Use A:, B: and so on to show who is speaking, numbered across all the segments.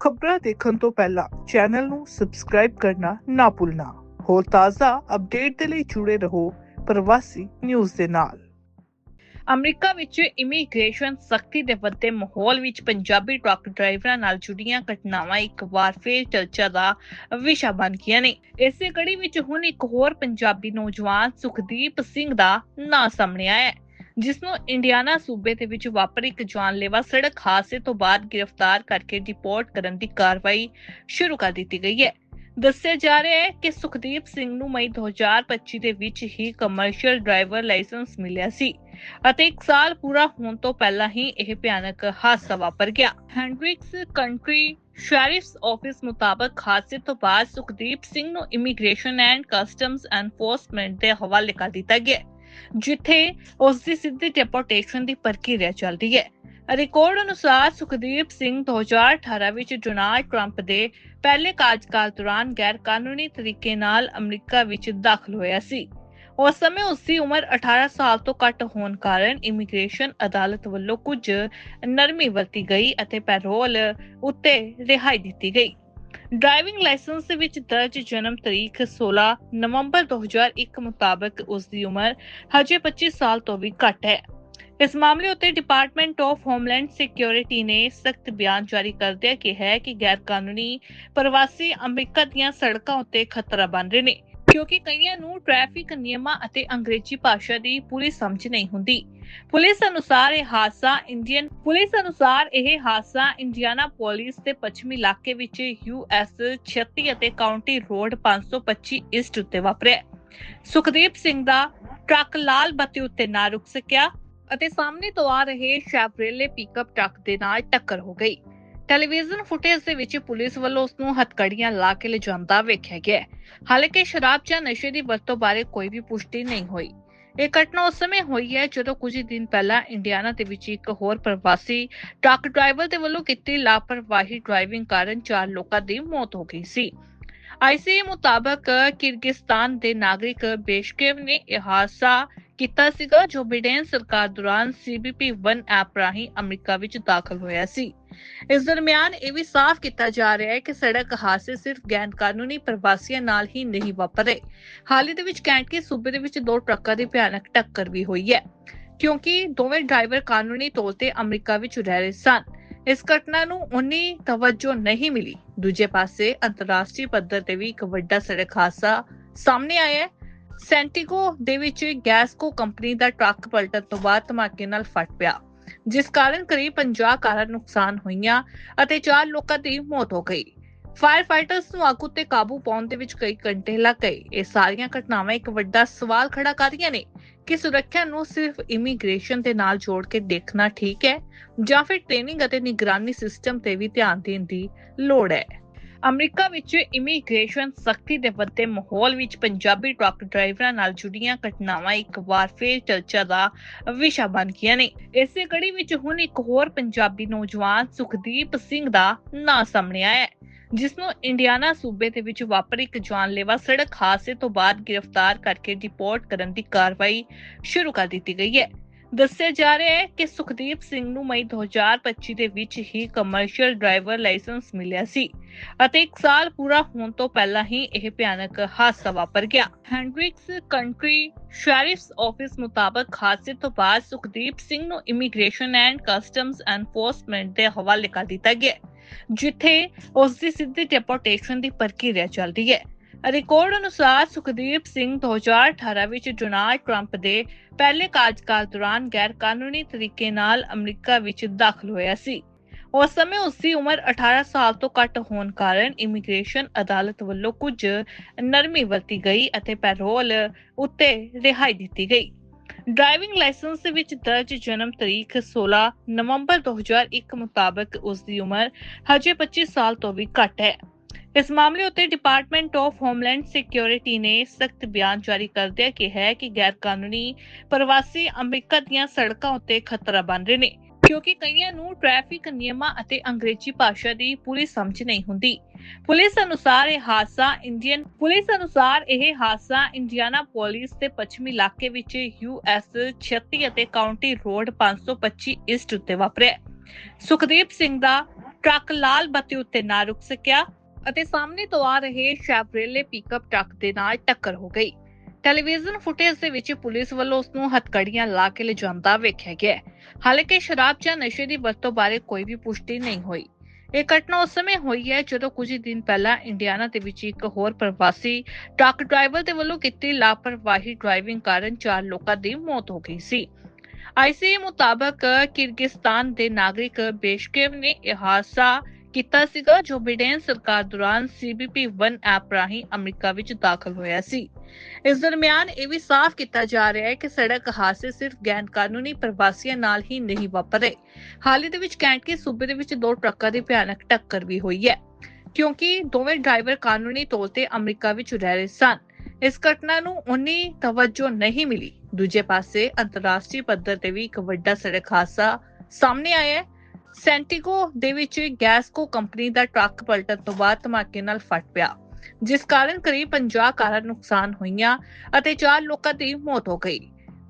A: ਖਬਰਾਂ ਦੇਖਣ ਤੋਂ ਪਹਿਲਾਂ ਚੈਨਲ ਨੂੰ ਸਬਸਕ੍ਰਾਈਬ ਕਰਨਾ ਨਾ ਭੁੱਲਣਾ। ਹੋਰ ਤਾਜ਼ਾ ਅਪਡੇਟ ਦੇ ਲਈ ਜੁੜੇ ਰਹੋ ਪ੍ਰਵਾਸੀ ਨਿਊਜ਼ ਦੇ ਨਾਲ।
B: ਅਮਰੀਕਾ ਵਿੱਚ ਇਮੀਗ੍ਰੇਸ਼ਨ ਸਖਤੀ ਦੇ ਵੱਧਦੇ ਮਾਹੌਲ ਵਿੱਚ ਪੰਜਾਬੀ ਟਰੱਕ ਡਰਾਈਵਰਾਂ ਨਾਲ ਜੁੜੀਆਂ ਘਟਨਾਵਾਂ ਇੱਕ ਵਾਰ ਫੇਰ ਚਰਚਾ ਦਾ ਵਿਸ਼ਾ ਬਣ ਗਈਆਂ ਨੇ। ਇਸੇ ਕੜੀ ਵਿੱਚ ਹੁਣ ਇੱਕ ਹੋਰ ਪੰਜਾਬੀ ਨੌਜਵਾਨ ਸੁਖਦੀਪ ਸਿੰਘ ਦਾ ਨਾਂ ਸਾਹਮਣੇ ਆਇਆ ਹੈ। ਜਿਸ ਨੂੰ ਇੰਡੀਆਨਾ ਸੂਬੇ ਦੇ ਵਿੱਚ ਵਾਪਰੇ ਇੱਕ ਜਾਨਲੇਵਾ ਸੜਕ ਹਾਦਸੇ ਤੋਂ ਬਾਅਦ ਗ੍ਰਿਫਤਾਰ ਕਰਕੇ ਰਿਪੋਰਟ ਕਰਨ ਦੀ ਕਾਰਵਾਈ ਸ਼ੁਰੂ ਕਰ ਦਿੱਤੀ ਗਈ ਹੈ। ਦੱਸਿਆ ਜਾ ਰਿਹਾ ਹੈ ਕਿ ਸੁਖਦੀਪ ਸਿੰਘ ਨੂੰ ਮਈ 2025 ਦੇ ਵਿੱਚ ਹੀ ਕਮਰਸ਼ੀਅਲ ਡਰਾਈਵਰ ਲਾਇਸੈਂਸ ਮਿਲਿਆ ਸੀ ਅਤੇ 1 ਸਾਲ ਪੂਰਾ ਹੋਣ ਤੋਂ ਪਹਿਲਾਂ ਹੀ ਇਹ ਭਿਆਨਕ ਹਾਦਸਾ ਵਾਪਰ ਗਿਆ। ਹੈਂਡਰਿਕਸ ਕੰਟਰੀ ਸ਼ੈਰਿਫਸ ਆਫਿਸ ਮੁਤਾਬਕ ਹਾਦਸੇ ਤੋਂ ਬਾਅਦ ਸੁਖਦੀਪ ਸਿੰਘ ਨੂੰ ਇਮੀਗ੍ਰੇਸ਼ਨ ਐਂਡ ਕਸਟਮਸ ਐਨਫੋਰਸਮੈਂਟ ਦੇ ਹਵਾਲੇ ਕਰ ਦਿੱਤਾ ਗਿਆ ਜਿੱਥੇ ਉਸ ਦੀ ਸਿੱਧੀ ਡਿਪੋਰਟੇਸ਼ਨ ਦੀ ਪ੍ਰਕਿਰਿਆ ਚੱਲ ਹੈ। ਰਿਕਾਰਡ ਅਨੁਸਾਰ ਸੁਖਦੀਪ ਸਿੰਘ 2018 ਵਿੱਚ ਡੋਨਾਲਡ ਟਰੰਪ ਦੇ ਪਹਿਲੇ ਕਾਰਜਕਾਲ ਦੌਰਾਨ ਗੈਰ ਕਾਨੂੰਨੀ ਤਰੀਕੇ ਨਾਲ ਅਮਰੀਕਾ ਵਿੱਚ ਦਾਖਲ ਹੋਇਆ ਸੀ। ਉਸ ਸਮੇਂ ਉਸ ਦੀ ਉਮਰ 18 ਸਾਲ ਤੋਂ ਘੱਟ ਹੋਣ ਕਾਰਨ ਇਮੀਗ੍ਰੇਸ਼ਨ ਅਦਾਲਤ ਵੱਲੋਂ ਕੁਝ ਨਰਮੀ ਵਰਤੀ ਗਈ ਅਤੇ ਪੈਰੋਲ ਉੱਤੇ ਰਿਹਾਈ ਦਿੱਤੀ ਗਈ। ਡਰਾਈਵਿੰਗ ਲਾਇਸੈਂਸ ਦੇ ਵਿੱਚ ਦਰਜ ਜਨਮ ਤਰੀਕ 16 ਨਵੰਬਰ 2001 ਮੁਤਾਬਕ ਉਸ ਦੀ ਉਮਰ ਹਜੇ 25 ਸਾਲ ਤੋਂ ਵੀ ਘੱਟ ਹੈ। ਇਸ ਮਾਮਲੇ ਉੱਤੇ ਡਿਪਾਰਟਮੈਂਟ ਆਫ ਹੋਮਲੈਂਡ ਸਿਕਿਉਰਿਟੀ ਨੇ ਸਖਤ ਬਿਆਨ ਜਾਰੀ ਕਰਦਿਆਂ ਕਿਹਾ ਹੈ ਕਿ ਗੈਰ ਕਾਨੂੰਨੀ ਪ੍ਰਵਾਸੀ ਅਮਰੀਕਾ ਦੀਆਂ ਸੜਕਾਂ ਉੱਤੇ ਖਤਰਾ ਬਣ ਰਹੇ ਨੇ। ਕਿਉਂਕਿ ਕਈਆਂ ਨੂੰ ਟ੍ਰੈਫਿਕ ਨਿਯਮਾਂ ਅਤੇ ਅੰਗਰੇਜ਼ੀ ਭਾਸ਼ਾ ਦੀ ਪੂਰੀ ਸਮਝ ਨਹੀਂ ਹੁੰਦੀ। ਪੁਲਿਸ ਅਨੁਸਾਰ ਇਹ ਹਾਦਸਾ ਇੰਡੀਅਨ ਪੁਲਿਸ ਅਨੁਸਾਰ ਇਹ ਹਾਦਸਾ ਇੰਡੀਆਨਾ ਪੋਲਿਸ ਦੇ ਪੱਛਮੀ ਇਲਾਕੇ ਵਿੱਚ ਯੂਐਸ 36 ਅਤੇ ਕਾਉਂਟੀ ਰੋਡ 525 ਈਸਟ ਉੱਤੇ ਵਾਪਰਿਆ। ਸੁਖਦੀਪ ਸਿੰਘ ਦਾ ਟਰੱਕ ਲਾਲ ਬੱਤੀ ਉੱਤੇ ਨਾ ਰੁਕ ਸਕਿਆ ਅਤੇ ਸਾਹਮਣੇ ਤੋਂ ਆ ਰਹੇ ਸ਼ੈਵਰੇਲੇ ਪਿਕਅਪ ਟਰੱਕ ਦੇ ਨਾਲ ਟੱਕਰ ਹੋ ਗਈ। ਟੈਲੀਵਿਜ਼ਨ ਫੁਟੇਜ ਦੇ ਵਿੱਚ ਪੁਲਿਸ ਵੱਲੋਂ ਉਸ ਨੂੰ ਹੱਥਕੜੀਆਂ ਲਾ ਕੇ ਲਿਜਾਂਦਾ ਵੇਖਿਆ ਗਿਆ ਹਾਲਾਂਕਿ ਸ਼ਰਾਬ ਜਾਂ ਨਸ਼ੇ ਦੀ ਵਰਤੋਂ ਬਾਰੇ ਕੋਈ ਵੀ ਪੁਸ਼ਟੀ ਨਹੀਂ ਹੋਈ। ਇਹ ਘਟਨਾ ਉਸ ਸਮੇਂ ਹੋਈ ਹੈ ਜਦੋਂ ਕੁਝ ਦਿਨ ਪਹਿਲਾਂ ਇੰਡੀਆਨਾ ਦੇ ਵਿੱਚ ਇੱਕ ਹੋਰ ਪ੍ਰਵਾਸੀ ਟਰੱਕ ਡਰਾਈਵਰ ਦੇ ਵੱਲੋਂ ਕੀਤੀ ਲਾਪਰਵਾਹੀ ਡਰਾਈਵਿੰਗ ਕਾਰਨ ਚਾਰ ਲੋਕਾਂ ਦੀ ਮੌਤ ਹੋ ਗਈ ਸੀ। ਆਈਸੀਏ ਮੁਤਾਬਕ ਕਿਰਗਿਸਤਾਨ ਦੇ ਨਾਗਰਿਕ ਬੇਸ਼ਕੇਵ ਨੇ ਇਹ ਹਾਦਸਾ ਕੀਤਾ ਸੀਗਾ, ਜੋ ਬਿਡੇਨ ਸਰਕਾਰ ਦੌਰਾਨ ਸੀਬੀਪੀ 1 ਐਪ ਰਾਹੀਂ ਅਮਰੀਕਾ ਵਿੱਚ ਦਾਖਲ ਹੋਇਆ ਸੀ। ਇਸ ਦਰਮਿਆਨ ਇਹ ਵੀ ਸਾਫ਼ ਕੀਤਾ ਜਾ ਰਿਹਾ ਹੈ ਕਿ ਸੜਕ ਹਾਦਸੇ ਸਿਰਫ ਗੈਰ ਕਾਨੂੰਨੀ ਪ੍ਰਵਾਸੀਆਂ ਨਾਲ ਹੀ ਨਹੀਂ ਵਾਪਰੇ। ਹਾਲ ਹੀ ਦੇ ਵਿੱਚ ਕੈਂਟਕੀ ਸੂਬੇ ਦੇ ਵਿੱਚ ਦੋ ਟਰੱਕਾਂ ਦੀ ਭਿਆਨਕ ਟੱਕਰ ਵੀ ਹੋਈ ਹੈ, ਕਿਉਂਕਿ ਦੋਵੇਂ ਡਰਾਈਵਰ ਕਾਨੂੰਨੀ ਤੌਰ ਤੇ ਅਮਰੀਕਾ ਵਿੱਚ ਰਹਿ ਰਹੇ ਸਨ। ਇਸ ਘਟਨਾ ਨੂੰ ਉਨੀ ਤਵੱਜੋ ਨਹੀਂ ਮਿਲੀ। ਦੂਜੇ ਪਾਸੇ ਅੰਤਰਰਾਸ਼ਟਰੀ ਪੱਧਰ ਤੇ ਵੀ ਇੱਕ ਵੱਡਾ ਸੜਕ ਹਾਦਸਾ ਸਾਹਮਣੇ ਆਇਆ ਹੈ ਸੈਂਟੀਗੋ ਦੇ ਵਿੱਚ ਗੈਸਕੋ ਕੰਪਨੀ ਦਾ ਟਰੱਕ ਪਲਟਣ ਤੋਂ ਬਾਅਦ ਧਮਾਕੇ ਨਾਲ ਫਟ ਪਿਆ, ਜਿਸ ਕਾਰਨ ਕਰੀਬ 50 ਕਾਰਾਂ ਨੁਕਸਾਨ ਹੋਈਆਂ ਅਤੇ 4 ਲੋਕਾਂ ਦੀ ਮੌਤ ਹੋ ਗਈ। ਫਾਇਰ ਫਾਈਟਰਸ ਨੂੰ ਅੱਗ ਉੱਤੇ ਕਾਬੂ ਪਾਉਣ ਦੇ ਵਿੱਚ ਕਈ ਘੰਟੇ ਲੱਗ ਗਏ। ਇਹ ਸਾਰੀਆਂ ਘਟਨਾਵਾਂ ਇੱਕ ਵੱਡਾ ਸਵਾਲ ਖੜਾ ਕਰ ਰਹੀਆਂ ਨੇ ਕਿ ਸੁਰੱਖਿਆ ਨੂੰ ਸਿਰਫ ਇਮੀਗ੍ਰੇਸ਼ਨ ਦੇ ਨਾਲ ਜੋੜ ਕੇ ਦੇਖਣਾ ਠੀਕ ਹੈ ਜਾਂ ਫਿਰ ਟ੍ਰੇਨਿੰਗ ਅਤੇ ਨਿਗਰਾਨੀ ਸਿਸਟਮ ਤੇ ਵੀ ਧਿਆਨ ਦੇਣ ਦੀ ਲੋੜ ਹੈ। ਅਮਰੀਕਾ ਵਿੱਚ ਇਮੀਗ੍ਰੇਸ਼ਨ ਸਖਤੀ ਦੇ ਵੱਧਦੇ ਮਾਹੌਲ ਵਿੱਚ ਪੰਜਾਬੀ ਟਰੱਕ ਡਰਾਈਵਰਾਂ ਨਾਲ ਜੁੜੀਆਂ ਘਟਨਾਵਾਂ ਇੱਕ ਵਾਰ ਫੇਰ ਚਰਚਾ ਦਾ ਵਿਸ਼ਾ ਬਣ ਗਈਆਂ ਨੇ। ਇਸੇ ਕੜੀ ਵਿੱਚ ਹੁਣ ਇੱਕ ਹੋਰ ਪੰਜਾਬੀ ਨੌਜਵਾਨ ਸੁਖਦੀਪ ਸਿੰਘ ਦਾ ਨਾਂ ਸਾਹਮਣੇ ਆਇਆ ਹੈ, ਜਿਸ ਨੂੰ ਇੰਡੀਆਨਾ ਸੂਬੇ ਦੇ ਵਿੱਚ ਵਾਪਰੇ ਇੱਕ ਜਾਨਲੇਵਾ ਸੜਕ ਹਾਦਸੇ ਤੋਂ ਬਾਅਦ ਗ੍ਰਿਫਤਾਰ ਕਰਕੇ ਰਿਪੋਰਟ ਕਰਨ ਦੀ ਕਾਰਵਾਈ ਸ਼ੁਰੂ ਕਰ ਦਿੱਤੀ ਗਈ ਹੈ। ਦੱਸਿਆ ਜਾ ਰਿਹਾ ਹੈ ਕਿ ਸੁਖਦੀਪ ਸਿੰਘ ਨੂੰ ਮਈ 2025 ਦੇ ਵਿੱਚ ਹੀ ਕਮਰਸ਼ੀਅਲ ਡਰਾਈਵਰ ਲਾਇਸੈਂਸ ਮਿਲਿਆ ਸੀ ਅਤੇ 1 ਸਾਲ ਪੂਰਾ ਹੋਣ ਤੋਂ ਪਹਿਲਾਂ ਹੀ ਇਹ ਭਿਆਨਕ ਹਾਦਸਾ ਵਾਪਰ ਗਿਆ। ਹੈਂਡਰਿਕਸ ਕੰਟਰੀ ਸ਼ੈਰਿਫਸ ਆਫਿਸ ਮੁਤਾਬਕ ਹਾਦਸੇ ਤੋਂ ਬਾਅਦ ਸੁਖਦੀਪ ਸਿੰਘ ਨੂੰ ਇਮੀਗ੍ਰੇਸ਼ਨ ਐਂਡ ਕਸਟਮਸ ਐਨਫੋਰਸਮੈਂਟ ਦੇ ਹਵਾਲੇ ਕਰ ਦਿੱਤਾ ਗਿਆ ਹੈ, ਜਿੱਥੇ ਉਸ ਦੀ ਸਿੱਧੀ ਡਿਪੋਰਟੇਸ਼ਨ ਦੀ ਪ੍ਰਕਿਰਿਆ ਚੱਲ ਰਹੀ ਹੈ। ਰਿਕਾਰਡ ਅਨੁਸਾਰ ਸੁਖਦੀਪ ਸਿੰਘ 2018 ਵਿੱਚ ਡੋਨਾਲਡ ਟਰੰਪ ਦੇ ਪਹਿਲੇ ਕਾਰਜਕਾਲ ਦੌਰਾਨ ਗੈਰ ਕਾਨੂੰਨੀ ਤਰੀਕੇ ਨਾਲ ਅਮਰੀਕਾ ਵਿੱਚ ਦਾਖਲ ਹੋਇਆ ਸੀ। ਉਸ ਸਮੇਂ ਉਸ ਦੀ ਉਮਰ 18 ਸਾਲ ਤੋਂ ਘੱਟ ਹੋਣ ਕਾਰਨ ਇਮੀਗ੍ਰੇਸ਼ਨ ਅਦਾਲਤ ਵੱਲੋਂ ਕੁਝ ਨਰਮੀ ਵਰਤੀ ਗਈ ਅਤੇ ਪੈਰੋਲ ਉੱਤੇ ਰਿਹਾਈ ਦਿੱਤੀ ਗਈ। ਡਰਾਈਵਿੰਗ ਲਾਇਸੈਂਸ ਵਿੱਚ ਦਰਜ ਜਨਮ ਤਰੀਕ 16 ਨਵੰਬਰ 2001 ਮੁਤਾਬਕ ਉਸ ਦੀ ਉਮਰ ਹਜੇ 25 ਸਾਲ ਤੋਂ ਵੀ ਘੱਟ ਹੈ। ਇਸ ਮਾਮਲੇ ਉੱਤੇ ਡਿਪਾਰਟਮੈਂਟ ਆਫ ਹੋਮਲੈਂਡ ਸਿਕਿਉਰਿਟੀ ਨੇ ਸਖਤ ਬਿਆਨ ਜਾਰੀ ਕਰਦਿਆਂ ਕਿਹਾ ਹੈ ਕਿ ਗੈਰ ਕਾਨੂੰਨੀ ਪ੍ਰਵਾਸੀ ਅਮਰੀਕਾ ਦੀਆਂ ਸੜਕਾਂ ਉੱਤੇ ਖਤਰਾ ਬਣ ਰਹੇ ਨੇ, ਕਿਉਂਕਿ ਕਈਆਂ ਨੂੰ ਟ੍ਰੈਫਿਕ ਨਿਯਮਾਂ ਅਤੇ ਅੰਗਰੇਜ਼ੀ ਭਾਸ਼ਾ ਦੀ ਪੂਰੀ ਸਮਝ ਨਹੀਂ ਹੁੰਦੀ। ਪੁਲਿਸ ਅਨੁਸਾਰ ਇਹ ਹਾਦਸਾ ਇੰਡੀਅਨ ਪੁਲਿਸ ਅਨੁਸਾਰ ਇਹ ਹਾਦਸਾ ਇੰਡੀਆਨਾ ਪੋਲਿਸ ਦੇ ਪੱਛਮੀ ਇਲਾਕੇ ਵਿੱਚ ਯੂਐਸ 36 ਅਤੇ ਕਾਉਂਟੀ ਰੋਡ 525 ਈਸਟ ਉੱਤੇ ਵਾਪਰਿਆ। ਸੁਖਦੀਪ ਸਿੰਘ ਦਾ ਟਰੱਕ ਲਾਲ ਬੱਤੀ ਉੱਤੇ ਨਾ ਰੁਕ ਸਕਿਆ। ਅਤੇ ਸਾਹਮਣੇ ਤੋਂ ਆ ਰਹੇ ਸ਼ੈਵਰੇਲੇ ਪਿਕਅਪ ਟਰੱਕ ਦੇ ਨਾਲ ਟੱਕਰ ਹੋ ਗਈ। ਟੈਲੀਵਿਜ਼ਨ ਫੁਟੇਜ ਦੇ ਵਿੱਚ ਪੁਲਿਸ ਵੱਲੋਂ ਉਸ ਨੂੰ ਹੱਥਕੜੀਆਂ ਲਾ ਕੇ ਲਿਜਾਂਦਾ ਵੇਖਿਆ ਗਿਆ ਹਾਲਾਂਕਿ ਸ਼ਰਾਬ ਜਾਂ ਨਸ਼ੇ ਦੀ ਵਰਤੋਂ ਬਾਰੇ ਕੋਈ ਵੀ ਪੁਸ਼ਟੀ ਨਹੀਂ ਹੋਈ। ਇਹ ਘਟਨਾ ਉਸ ਸਮੇਂ ਹੋਈ ਹੈ ਜਦੋਂ ਕੁਝ ਦਿਨ ਪਹਿਲਾਂ ਇੰਡੀਆਨਾ ਦੇ ਵਿੱਚ ਇੱਕ ਹੋਰ ਪ੍ਰਵਾਸੀ ਟਰੱਕ ਡਰਾਈਵਰ ਦੇ ਵੱਲੋਂ ਕੀਤੀ ਲਾਪਰਵਾਹੀ ਡਰਾਈਵਿੰਗ ਕਾਰਨ ਚਾਰ ਲੋਕਾਂ ਦੀ ਮੌਤ ਹੋ ਗਈ ਸੀ। ਆਈਸੀਏ ਮੁਤਾਬਕ ਕਿਰਗਿਸਤਾਨ ਦੇ ਨਾਗਰਿਕ ਬੇਸ਼ਕੇਵ ਨੇ ਇਹ ਹਾਦਸਾ ਕੀਤਾ ਸੀਗਾ, ਜੋ ਬਿਡੇਨ ਸਰਕਾਰ ਦੌਰਾਨ ਸੀਬੀਪੀ 1 ਐਪ ਰਾਹੀਂ ਅਮਰੀਕਾ ਵਿੱਚ ਦਾਖਲ ਹੋਇਆ ਸੀ। ਇਸ ਦਰਮਿਆਨ ਇਹ ਵੀ ਸਾਫ਼ ਕੀਤਾ ਜਾ ਰਿਹਾ ਹੈ ਕਿ ਸੜਕ ਹਾਦਸੇ ਸਿਰਫ ਗੈਰ ਕਾਨੂੰਨੀ ਪ੍ਰਵਾਸੀਆਂ ਨਾਲ ਹੀ ਨਹੀਂ ਵਾਪਰੇ। ਹਾਲ ਹੀ ਦੇ ਵਿੱਚ ਕੈਂਟ ਸੂਬੇ ਦੇ ਵਿੱਚ ਦੋ ਟਰੱਕਾਂ ਦੀ ਭਿਆਨਕ ਟੱਕਰ ਵੀ ਹੋਈ ਹੈ, ਕਿਉਂਕਿ ਦੋਵੇਂ ਡਰਾਈਵਰ ਕਾਨੂੰਨੀ ਤੌਰ ਤੇ ਅਮਰੀਕਾ ਵਿੱਚ ਰਹਿ ਰਹੇ ਸਨ। ਇਸ ਘਟਨਾ ਨੂੰ ਉਨੀ ਤਵੱਜੋ ਨਹੀਂ ਮਿਲੀ। ਦੂਜੇ ਪਾਸੇ ਅੰਤਰਰਾਸ਼ਟਰੀ ਪੱਧਰ ਤੇ ਵੀ ਇੱਕ ਵੱਡਾ ਸੜਕ ਹਾਦਸਾ ਸਾਹਮਣੇ ਆਇਆ ਹੈ ਸੈਂਟੀਗੋ ਦੇ ਵਿੱਚ ਗੈਸਕੋ ਕੰਪਨੀ ਦਾ ਟਰੱਕ ਪਲਟਣ ਤੋਂ ਬਾਅਦ ਧਮਾਕੇ ਨਾਲ ਫਟ ਪਿਆ, ਜਿਸ ਕਾਰਨ ਕਰੀਬ 50 ਕਾਰਾਂ ਨੁਕਸਾਨ ਹੋਈਆਂ ਅਤੇ 4 ਲੋਕਾਂ ਦੀ ਮੌਤ ਹੋ ਗਈ।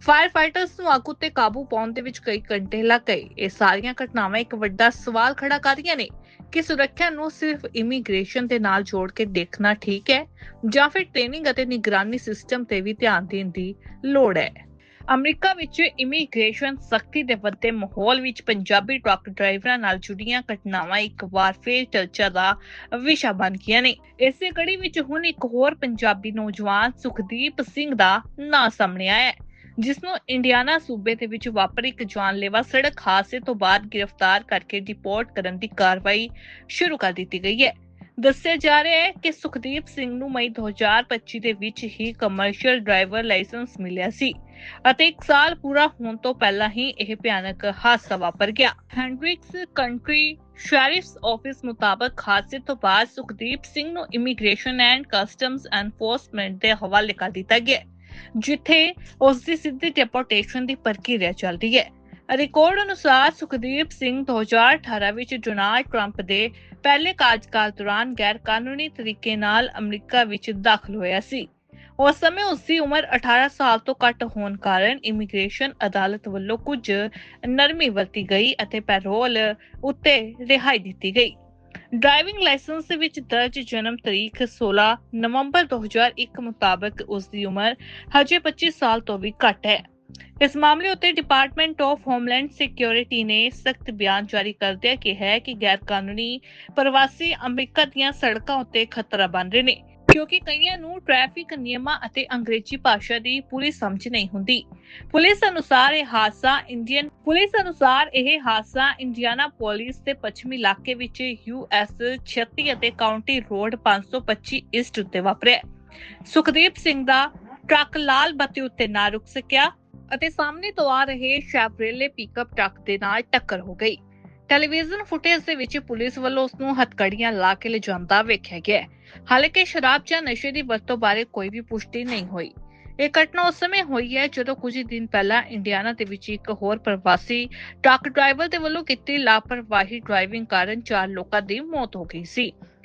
B: ਫਾਇਰ ਫਾਈਟਰਸ ਨੂੰ ਅੱਗ ਉੱਤੇ ਕਾਬੂ ਪਾਉਣ ਦੇ ਵਿੱਚ ਕਈ ਘੰਟੇ ਲੱਗ ਗਏ। ਇਹ ਸਾਰੀਆਂ ਘਟਨਾਵਾਂ ਇੱਕ ਵੱਡਾ ਸਵਾਲ ਖੜਾ ਕਰ ਰਹੀਆਂ ਨੇ ਕਿ ਸੁਰੱਖਿਆ ਨੂੰ ਸਿਰਫ ਇਮੀਗ੍ਰੇਸ਼ਨ ਦੇ ਨਾਲ ਜੋੜ ਕੇ ਦੇਖਣਾ ਠੀਕ ਹੈ ਜਾਂ ਫਿਰ ਟ੍ਰੇਨਿੰਗ ਅਤੇ ਨਿਗਰਾਨੀ ਸਿਸਟਮ ਤੇ ਵੀ ਧਿਆਨ ਦੇਣ ਦੀ ਲੋੜ ਹੈ। ਅਮਰੀਕਾ ਵਿੱਚ ਇਮੀਗ੍ਰੇਸ਼ਨ ਸਖਤੀ ਦੇ ਵੱਧਦੇ ਮਾਹੌਲ ਵਿੱਚ ਪੰਜਾਬੀ ਟਰੱਕ ਡਰਾਈਵਰਾਂ ਨਾਲ ਜੁੜੀਆਂ ਘਟਨਾਵਾਂ ਇੱਕ ਵਾਰ ਫੇਰ ਚਰਚਾ ਦਾ ਵਿਸ਼ਾ ਬਣ ਗਈਆਂ ਨੇ। ਇਸੇ ਕੜੀ ਵਿੱਚ ਹੁਣ ਇੱਕ ਹੋਰ ਪੰਜਾਬੀ ਨੌਜਵਾਨ ਸੁਖਦੀਪ ਸਿੰਘ ਦਾ ਨਾਂ ਸਾਹਮਣੇ ਆਇਆ ਹੈ ਜਿਸ ਨੂੰ ਇੰਡੀਆਨਾ ਸੂਬੇ ਦੇ ਵਿੱਚ ਵਾਪਰੇ ਇੱਕ ਜਾਨਲੇਵਾ ਸੜਕ ਹਾਦਸੇ ਤੋਂ ਬਾਅਦ ਗ੍ਰਿਫਤਾਰ ਕਰਕੇ ਡਿਪੋਰਟ ਕਰਨ ਦੀ ਕਾਰਵਾਈ ਸ਼ੁਰੂ ਕਰ ਦਿੱਤੀ ਗਈ ਹੈ। ਦੱਸਿਆ ਜਾ ਰਿਹਾ ਹੈ ਕਿ ਸੁਖਦੀਪ ਸਿੰਘ ਨੂੰ ਮਈ 2025 ਦੇ ਵਿੱਚ ਹੀ ਕਮਰਸ਼ੀਅਲ ਡਰਾਈਵਰ ਲਾਇਸੈਂਸ ਮਿਲਿਆ ਸੀ ਅਤੇ ਇੱਕ ਸਾਲ ਪੂਰਾ ਹੋਣ ਤੋਂ ਪਹਿਲਾਂ ਹੀ ਇਹ ਭਿਆਨਕ ਹਾਦਸਾ ਵਾਪਰ ਗਿਆ। ਹੈਂਡਰਿਕਸ ਕੰਟਰੀ ਸ਼ੈਰਿਫਸ ਆਫਿਸ ਮੁਤਾਬਕ ਹਾਦਸੇ ਤੋਂ ਬਾਅਦ ਸੁਖਦੀਪ ਸਿੰਘ ਨੂੰ ਇਮੀਗ੍ਰੇਸ਼ਨ ਐਂਡ ਕਸਟਮਸ ਐਨਫੋਰਸਮੈਂਟ ਦੇ ਹਵਾਲੇ ਕਰ ਦਿੱਤਾ ਗਿਆ, ਜਿੱਥੇ ਉਸ ਦੀ ਸਿੱਧੀ ਡਿਪੋਰਟੇਸ਼ਨ ਦੀ ਪ੍ਰਕਿਰਿਆ ਚੱਲ ਰਹੀ ਹੈ। ਰਿਕਾਰਡ ਅਨੁਸਾਰ ਸੁਖਦੀਪ ਸਿੰਘ 2018 ਵਿੱਚ ਡੋਨਾਲਡ ਟਰੰਪ ਦੇ ਪਹਿਲੇ ਕਾਰਜਕਾਲ ਦੌਰਾਨ ਗੈਰ ਕਾਨੂੰਨੀ ਤਰੀਕੇ ਨਾਲ ਅਮਰੀਕਾ ਵਿੱਚ ਦਾਖਲ ਹੋਇਆ ਸੀ। ਉਸ ਸਮੇਂ ਉਸ ਦੀ ਉਮਰ 18 ਸਾਲ ਤੋਂ ਘੱਟ ਹੋਣ ਕਾਰਨ ਇਮੀਗ੍ਰੇਸ਼ਨ ਅਦਾਲਤ ਵੱਲੋਂ ਕੁਝ ਨਰਮੀ ਵਰਤੀ ਗਈ ਅਤੇ ਪੈਰੋਲ ਉੱਤੇ ਰਿਹਾਈ ਦਿੱਤੀ ਗਈ। ਡਰਾਈਵਿੰਗ ਲਾਇਸੈਂਸ ਦੇ ਵਿੱਚ ਦਰਜ ਜਨਮ ਤਰੀਕ 16 ਨਵੰਬਰ 2001 ਮੁਤਾਬਕ ਉਸ ਦੀ ਉਮਰ ਹਜੇ 25 ਸਾਲ ਤੋਂ ਵੀ ਘੱਟ ਹੈ। ਇਸ ਮਾਮਲੇ ਉੱਤੇ ਡਿਪਾਰਟਮੈਂਟ ਆਫ ਹੋਮਲੈਂਡ ਸਿਕਿਉਰਿਟੀ ਨੇ ਸਖਤ ਬਿਆਨ ਜਾਰੀ ਕਰਦਿਆਂ ਕਿਹਾ ਹੈ ਕਿ ਗੈਰ ਕਾਨੂੰਨੀ ਪ੍ਰਵਾਸੀ ਅਮਰੀਕਾ ਦੀਆਂ ਸੜਕਾਂ ਉੱਤੇ ਖਤਰਾ ਬਣ ਰਹੇ ਨੇ, ਕਿਉਂਕਿ ਕਈਆਂ ਨੂੰ ਟ੍ਰੈਫਿਕ ਨਿਯਮਾਂ ਅਤੇ ਅੰਗਰੇਜ਼ੀ ਭਾਸ਼ਾ ਦੀ ਪੂਰੀ ਸਮਝ ਨਹੀਂ ਹੁੰਦੀ। ਪੁਲਿਸ ਅਨੁਸਾਰ ਇਹ ਹਾਦਸਾ ਇੰਡੀਅਨ, ਪੁਲਿਸ ਅਨੁਸਾਰ ਇਹ ਹਾਦਸਾ ਇੰਡੀਆਨਾ ਪੁਲਿਸ ਦੇ ਪੱਛਮੀ ਇਲਾਕੇ ਵਿੱਚ ਯੂਐਸ 36 ਅਤੇ ਕਾਉਂਟੀ ਰੋਡ 525 ਈਸਟ ਉੱਤੇ ਵਾਪਰਿਆ। ਸੁਖਦੀਪ ਸਿੰਘ ਦਾ ਟਰੱਕ ਲਾਲ ਬੱਤੀ ਉੱਤੇ ਨਾ ਰੁਕ ਸਕਿਆ। ਅਤੇ ਸਾਹਮਣੇ ਤੋਂ ਆ ਰਹੇ ਸ਼ੈਵਰੇਲੇ ਪਿਕਅਪ ਟਰੱਕ ਦੇ ਨਾਲ ਟੱਕਰ ਹੋ ਗਈ। ਟੈਲੀਵਿਜ਼ਨ ਫੁਟੇਜ ਦੇ ਵਿੱਚ ਪੁਲਿਸ ਵੱਲੋਂ ਉਸ ਨੂੰ ਹੱਥਕੜੀਆਂ ਲਾ ਕੇ ਲਿਜਾਂਦਾ ਵੇਖਿਆ ਗਿਆ ਹਾਲਾਂਕਿ ਸ਼ਰਾਬ ਜਾਂ ਨਸ਼ੇ ਦੀ ਵਰਤੋਂ ਬਾਰੇ ਕੋਈ ਵੀ ਪੁਸ਼ਟੀ ਨਹੀਂ ਹੋਈ। ਇਹ ਘਟਨਾ ਉਸ ਸਮੇਂ ਹੋਈ ਹੈ ਜਦੋਂ ਕੁਝ ਦਿਨ ਪਹਿਲਾਂ ਇੰਡੀਆਨਾ ਦੇ ਵਿੱਚ ਇੱਕ ਹੋਰ ਪ੍ਰਵਾਸੀ ਟਰੱਕ ਡਰਾਈਵਰ ਦੇ ਵੱਲੋਂ ਕੀਤੀ ਲਾਪਰਵਾਹੀ ਡਰਾਈਵਿੰਗ ਕਾਰਨ ਚਾਰ ਲੋਕਾਂ ਦੀ ਮੌਤ ਹੋ ਗਈ ਸੀ।